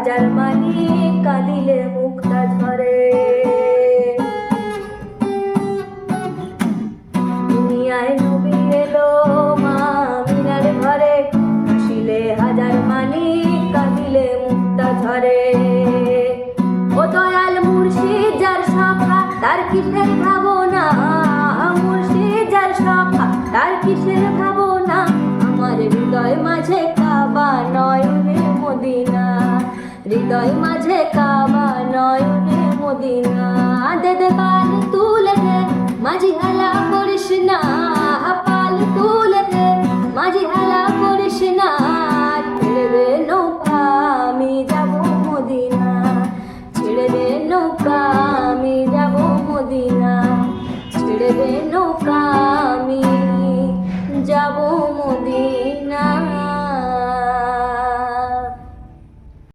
হাজার মানি, কালিলে মুক্তা ঝরে। দুনিয়ায় নবী এলো মা মিনার ঘরে হাসিলে হাজার মানি কাঁদিলে মুক্তা ঝরে। ও দয়াল মুর্শিদ, যার শাখা, তার কিসের ভাবনা? মুর্শিদ, যার শাখা, তার কিসের ভাবনা? আমার হৃদয় মাঝে হৃদয় মাঝে কাবা নয়নে মদিনা। দে দে পাল তুলে দে, মাঝি হেলা করিস না পাল তুলে দে, মাঝি হেলা করিস না। ছেড়ে দে নৌকা, আমি যাব মদিনা। ছেড়ে দে নৌকা